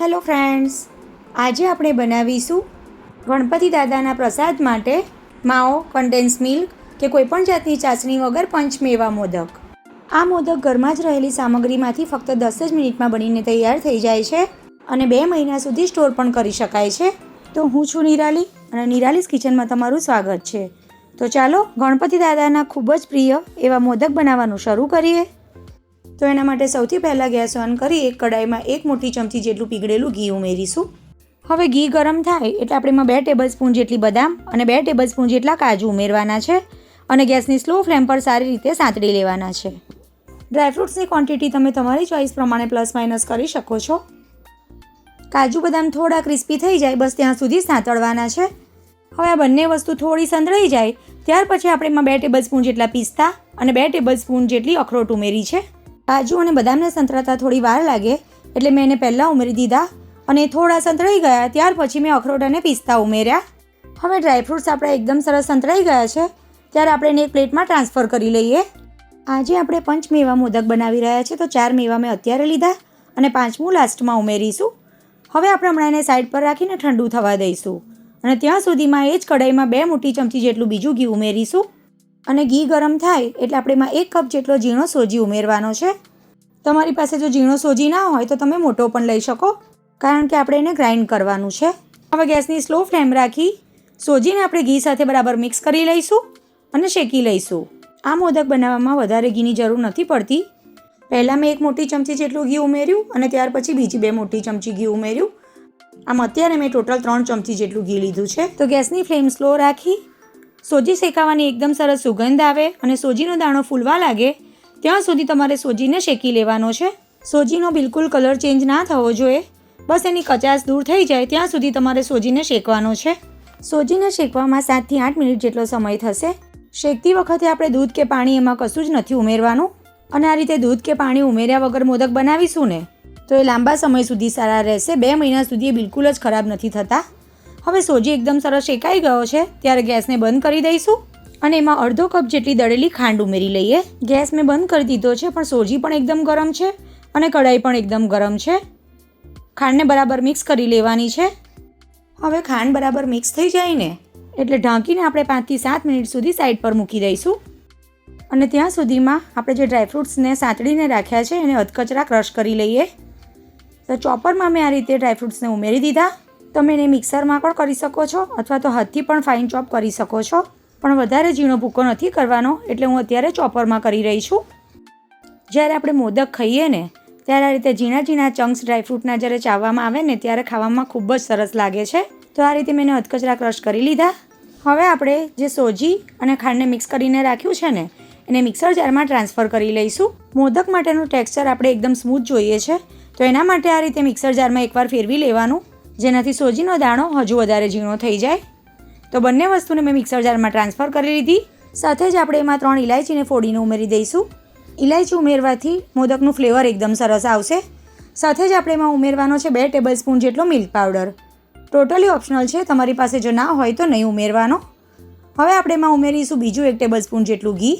Hello friends આજે આપણે બનાવીશું ગણપતિ દાદાના પ્રસાદ માટે માવો કન્ડેન્સ મિલ્ક કે કોઈપણ જાતની ચાસણી વગર પંચમેવા મોદક. આ મોદક ઘરમાં જ રહેલી સામગ્રીમાંથી ફક્ત દસ જ મિનિટમાં બનીને તૈયાર થઈ જાય છે અને બે મહિના સુધી સ્ટોર પણ કરી શકાય છે. તો હું છું નિરાલી અને નિરાલીસ કિચનમાં તમારું સ્વાગત છે. તો ચાલો ગણપતિ દાદાના ખૂબ જ પ્રિય એવા મોદક બનાવવાનું શરૂ કરીએ. તો એના માટે સૌથી પહેલાં ગેસ ઓન કરી એક કડાઈમાં એક મોટી ચમચી જેટલું પીગળેલું ઘી ઉમેરીશું. હવે ઘી ગરમ થાય એટલે આપણે એમાં બે ટેબલ સ્પૂન જેટલી બદામ અને બે ટેબલ સ્પૂન જેટલા કાજુ ઉમેરવાના છે અને ગેસની સ્લો ફ્લેમ પર સારી રીતે સાંતળી લેવાના છે. ડ્રાયફ્રૂટ્સની ક્વોન્ટિટી તમે તમારી ચોઈસ પ્રમાણે પ્લસ માઇનસ કરી શકો છો. કાજુ બદામ થોડા ક્રિસ્પી થઈ જાય બસ ત્યાં સુધી સાંતળવાના છે. હવે આ બંને વસ્તુ થોડી સંતળાઈ જાય ત્યાર પછી આપણે એમાં બે ટેબલ સ્પૂન જેટલા પિસ્તા અને બે ટેબલ સ્પૂન જેટલી અખરોટ ઉમેરી છે. કાજુ અને બદામને સંતરાતા થોડી વાર લાગે એટલે મેં એને પહેલાં ઉમેરી દીધા અને થોડા સંતળાઈ ગયા. ત્યાર પછી મેં અખરોટ અને પિસ્તા ઉમેર્યા. હવે ડ્રાયફ્રૂટ્સ આપણે એકદમ સરસ સંતળાઈ ગયા છે. ત્યારે આપણે એને એક પ્લેટમાં ટ્રાન્સફર કરી લઈએ. આજે આપણે પંચ મેવા મોદક બનાવી રહ્યા છે. તો ચાર મેવા મેં અત્યારે લીધા અને પાંચમું લાસ્ટમાં ઉમેરીશું. હવે આપણે હમણાં એને સાઈડ પર રાખીને ઠંડુ થવા દઈશું. અને ત્યાં સુધીમાં એ જ કઢાઈમાં બે મોટી ચમચી જેટલું બીજું ઘી ઉમેરીશું. અને ઘી ગરમ થાય એટલે આપણે એમાં એક કપ જેટલો ઝીણો સોજી ઉમેરવાનો છે. તમારી પાસે જો ઝીણો સોજી ના હોય તો તમે મોટો પણ લઈ શકો, કારણ કે આપણે એને ગ્રાઇન્ડ કરવાનું છે. હવે ગેસની સ્લો ફ્લેમ રાખી સોજીને આપણે ઘી સાથે બરાબર મિક્સ કરી લઈશું અને શેકી લઈશું. આ મોદક બનાવવામાં વધારે ઘીની જરૂર નથી પડતી. પહેલાં મેં એક મોટી ચમચી જેટલું ઘી ઉમેર્યું અને ત્યાર પછી બીજી બે મોટી ચમચી ઘી ઉમેર્યું. આમ અત્યારે મેં ટોટલ ત્રણ ચમચી જેટલું ઘી લીધું છે. તો ગેસની ફ્લેમ સ્લો રાખી સોજી શેકાવાની એકદમ સરસ સુગંધ આવે અને સોજીનો દાણો ફૂલવા લાગે, ત્યાં સુધી તમારે સોજીને શેકી લેવાનો છે. સોજીનો બિલકુલ કલર ચેન્જ ના થવો જોઈએ. બસ એની કચાશ દૂર થઈ જાય ત્યાં સુધી તમારે સોજીને શેકવાનો છે. સોજીને શેકવામાં સાતથી આઠ મિનિટ જેટલો સમય થશે. શેકતી વખતે આપણે દૂધ કે પાણી એમાં કશું જ નથી ઉમેરવાનું. અને આ રીતે દૂધ કે પાણી ઉમેર્યા વગર મોદક બનાવીશું ને, તો એ લાંબા સમય સુધી સારા રહેશે. બે મહિના સુધી એ બિલકુલ જ ખરાબ નથી થતા. હવે સોજી એકદમ સરસ શેકાઈ ગયો છે, ત્યારે ગેસને બંધ કરી દઈશું. અને એમાં અડધો કપ જેટલી દળેલી ખાંડ ઉમેરી લઈએ. ગેસ મેં બંધ કરી દીધો છે, પણ સોજી પણ એકદમ ગરમ છે અને કઢાઈ પણ એકદમ ગરમ છે. ખાંડને બરાબર મિક્સ કરી લેવાની છે. હવે ખાંડ બરાબર મિક્સ થઈ જાય ને, એટલે ઢાંકીને આપણે પાંચથી સાત મિનિટ સુધી સાઈડ પર મૂકી દઈશું. અને ત્યાં સુધીમાં આપણે જે ડ્રાયફ્રૂટ્સને સાંતળીને રાખ્યા છે, એને અધકચરા ક્રશ કરી લઈએ. તો ચોપરમાં મેં આ રીતે ડ્રાયફ્રૂટ્સને ઉમેરી દીધા. તમે એને મિક્સરમાં પણ કરી શકો છો અથવા તો હાથથી પણ ફાઇન ચોપ કરી શકો છો. પણ વધારે ઝીણો ભૂકો નથી કરવાનો એટલે હું અત્યારે ચોપરમાં કરી રહી છું. જ્યારે આપણે મોદક ખાઈએ ને, ત્યારે આ રીતે ઝીણા ઝીણા ચંક્સ ડ્રાયફ્રૂટના જ્યારે ચાવવામાં આવે ને, ત્યારે ખાવામાં ખૂબ જ સરસ લાગે છે. તો આ રીતે મેં અધકચરા ક્રશ કરી લીધા. હવે આપણે જે સોજી અને ખાંડને મિક્સ કરીને રાખ્યું છે ને, એને મિક્સર જારમાં ટ્રાન્સફર કરી લઈશું. મોદક માટેનું ટેક્સચર આપણે એકદમ સ્મૂથ જોઈએ છે. તો એના માટે આ રીતે મિક્સર જારમાં એકવાર ફેરવી લેવાનું. જેનાથી સોજીનો દાણો હજુ વધારે ઝીણો થઈ જાય. તો બંને વસ્તુને મેં મિક્સર જારમાં ટ્રાન્સફર કરી લીધી. સાથે જ આપણે એમાં ત્રણ ઇલાયચીને ફોડીને ઉમેરી દઈશું. ઇલાયચી ઉમેરવાથી મોદકનું ફ્લેવર એકદમ સરસ આવશે. સાથે જ આપણે એમાં ઉમેરવાનો છે બે ટેબલ સ્પૂન જેટલો મિલ્ક પાવડર. ટોટલી ઓપ્શનલ છે, તમારી પાસે જો ના હોય તો નહીં ઉમેરવાનો. હવે આપણે એમાં ઉમેરીશું બીજું એક ટેબલ સ્પૂન જેટલું ઘી.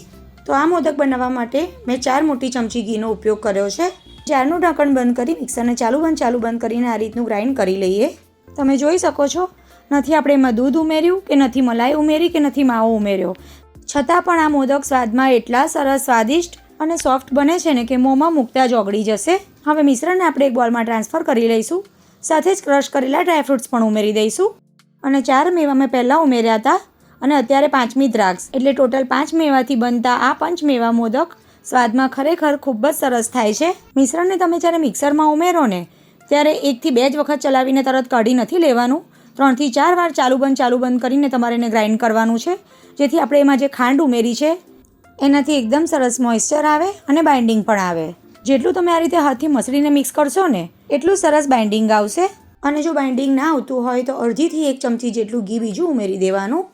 તો આ મોદક બનાવવા માટે મેં ચાર મોટી ચમચી ઘીનો ઉપયોગ કર્યો છે. જારનું ઢાંકણ બંધ કરી, મિક્સરને ચાલુ બંધ ચાલુ બંધ કરીને આ રીતનું ગ્રાઇન્ડ કરી લઈએ. તમે જોઈ શકો છો, નથી આપણે એમાં દૂધ ઉમેર્યું કે નથી મલાઈ ઉમેરી કે નથી માવો ઉમેર્યો. છતાં પણ આ મોદક સ્વાદમાં એટલા સરસ સ્વાદિષ્ટ અને સોફ્ટ બને છે ને કે મોંમાં મૂકતા જ ઓગળી જશે. હવે મિશ્રણને આપણે એક બોલમાં ટ્રાન્સફર કરી લઈશું. સાથે જ ક્રશ કરેલા ડ્રાયફ્રૂટ્સ પણ ઉમેરી દઈશું. અને ચાર મેવા મેં પહેલાં ઉમેર્યા હતા અને અત્યારે પાંચમી દ્રાક્ષ. એટલે ટોટલ પાંચ મેવાથી બનતા આ પંચ મેવા મોદક સ્વાદમાં ખરેખર ખૂબ જ સરસ થાય છે. મિશ્રણને તમે જ્યારે મિક્સરમાં ઉમેરો ને ત્યારે એકથી બે જ વખત ચલાવીને તરત કાઢી નથી લેવાનું. ત્રણથી ચાર વાર ચાલુ બંધ ચાલુ બંધ કરીને તમારે એને ગ્રાઇન્ડ કરવાનું છે. જેથી આપણે એમાં જે ખાંડ ઉમેરી છે, એનાથી એકદમ સરસ મોઇશ્ચર આવે અને બાઇન્ડિંગ પણ આવે. જેટલું તમે આ રીતે હાથથી મસળીને મિક્સ કરશો ને એટલું સરસ બાઇન્ડિંગ આવશે. અને જો બાઇન્ડિંગ ના આવતું હોય તો અડધીથી એક ચમચી જેટલું ઘી બીજું ઉમેરી દેવાનું.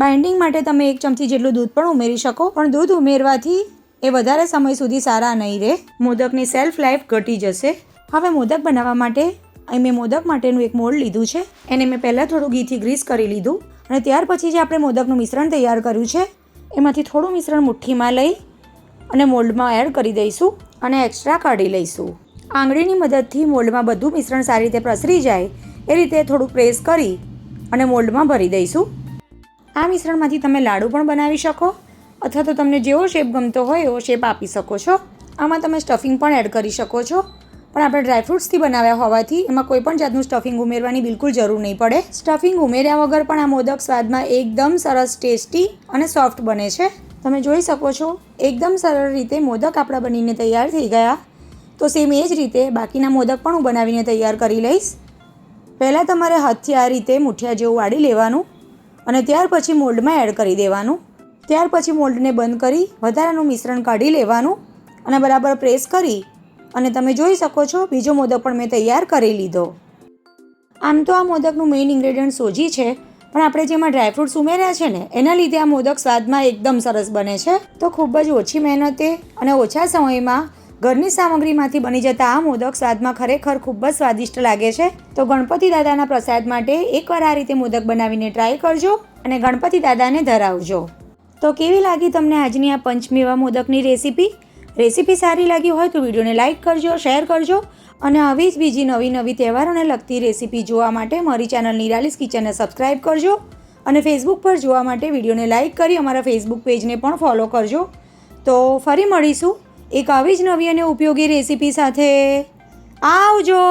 બાઇન્ડિંગ માટે તમે એક ચમચી જેટલું દૂધ પણ ઉમેરી શકો, પણ દૂધ ઉમેરવાથી એ વધારે સમય સુધી સારા નહીં રહે. મોદકની સેલ્ફ લાઈફ ઘટી જશે. હવે મોદક બનાવવા માટે અહીં મેં મોદક માટેનું એક મોલ્ડ લીધું છે. એને મેં પહેલાં થોડું ઘીથી ગ્રીસ કરી લીધું અને ત્યાર પછી જે આપણે મોદકનું મિશ્રણ તૈયાર કર્યું છે, એમાંથી થોડું મિશ્રણ મુઠ્ઠીમાં લઈ અને મોલ્ડમાં એડ કરી દઈશું અને એક્સ્ટ્રા કાઢી લઈશું. આંગળીની મદદથી મોલ્ડમાં બધું મિશ્રણ સારી રીતે પ્રસરી જાય, એ રીતે થોડું પ્રેસ કરી અને મોલ્ડમાં ભરી દઈશું. આ મિશ્રણમાંથી તમે લાડુ પણ બનાવી શકો. અથવા તો તમને જેવો શેપ ગમતો હોય એવો શેપ આપી શકો છો. આમાં તમે સ્ટફિંગ પણ એડ કરી શકો છો. પણ આપણે ડ્રાયફ્રૂટ્સથી બનાવ્યા હોવાથી એમાં કોઈ પણ જાતનું સ્ટફિંગ ઉમેરવાની બિલકુલ જરૂર નહીં પડે. સ્ટફિંગ ઉમેર્યા વગર પણ આ મોદક સ્વાદમાં એકદમ સરસ ટેસ્ટી અને સોફ્ટ બને છે. તમે જોઈ શકો છો, એકદમ સરળ રીતે મોદક આપણા બનીને તૈયાર થઈ ગયા. તો સેમ એ જ રીતે બાકીના મોદક પણ હું બનાવીને તૈયાર કરી લઈશ. પહેલાં તમારે હાથથી આ રીતે મુઠિયા જેવું વાળી લેવાનું અને ત્યાર પછી મોલ્ડમાં એડ કરી દેવાનું. ત્યાર પછી મોલ્ડને બંધ કરી વધારાનું મિશ્રણ કાઢી લેવાનું અને બરાબર પ્રેસ કરી અને તમે જોઈ શકો છો બીજો મોદક પણ મેં તૈયાર કરી લીધો. આમ તો આ મોદકનું મેઇન ઇન્ગ્રેડિયન્ટ સોજી છે, પણ આપણે જેમાં ડ્રાયફ્રૂટ્સ ઉમેર્યા છે ને, એના લીધે આ મોદક સ્વાદમાં એકદમ સરસ બને છે. તો ખૂબ જ ઓછી મહેનતે અને ઓછા સમયમાં ઘરની સામગ્રીમાંથી બની જતા આ મોદક સ્વાદમાં ખરેખર ખૂબ જ સ્વાદિષ્ટ લાગે છે. તો ગણપતિ દાદાના પ્રસાદ માટે એકવાર આ રીતે મોદક બનાવીને ટ્રાય કરજો અને ગણપતિ દાદાને ધરાવજો. તો કેવી લાગી તમને આજની આ પંચમેવા મોદકની રેસીપી? રેસીપી સારી લાગી હોય તો વિડીયોને લાઇક કરજો, શેર કરજો અને આવી જ બીજી નવી નવી તહેવારોને લગતી રેસીપી જોવા માટે મારી ચેનલ નિરાલીસ કિચનને સબસ્ક્રાઈબ કરજો અને ફેસબુક પર જોવા માટે વિડીયોને લાઇક કરી અમારા ફેસબુક પેજને પણ ફોલો કરજો. તો ફરી મળીશું એક આવી જ નવી અને ઉપયોગી રેસીપી સાથે. આવજો!